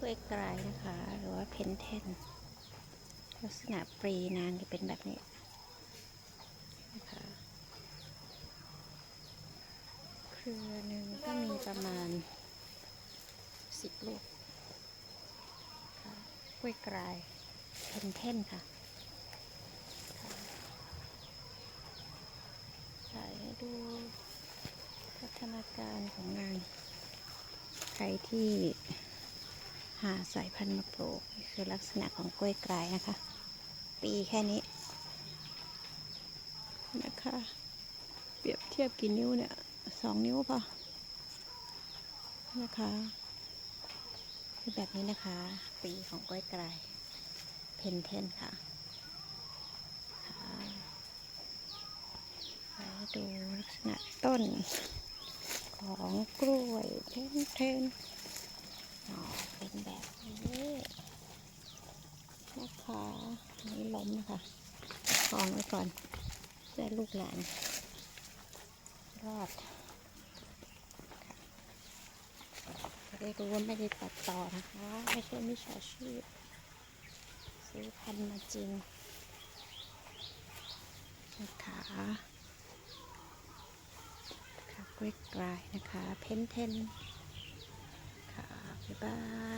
ล้วยกลายนะคะ หรือว่าเพนเทนลักษณะปรีนางจะเป็นแบบนี้นะคะเครือหนึ่งก็มีประมาณสิบลูกค่ะกล้วยกลายเพนเทนค่ะค่ะถ่ายให้ดูพัฒนาการของงาน ใครที่ หาสายพันธุ์มาปลูกนี่คือลักษณะของกล้วยกลายนะคะ ปีแค่นี้ นะคะ เปรียบเทียบกี่นิ้วเนี่ยสองนิ้วพอนะคะคือแบบนี้นะคะ ปีของกล้วยกลายเพนเทนค่ะดูลักษณะต้นของกล้วยเพนเทนอ๋อเป็นแบบนี้ นะคะอันนี้ล้มนะคะคองไว้ก่อนเพื่อลูกหลานรอดจะได้รู้ว่าไม่ได้ตัดต่อนะคะ ไม่ใช่มิจฉาชีพซื้อพันมาจริงนะคะค่ะกล้วยกลายนะคะ เพนเทนค่ะบ๊ายบาย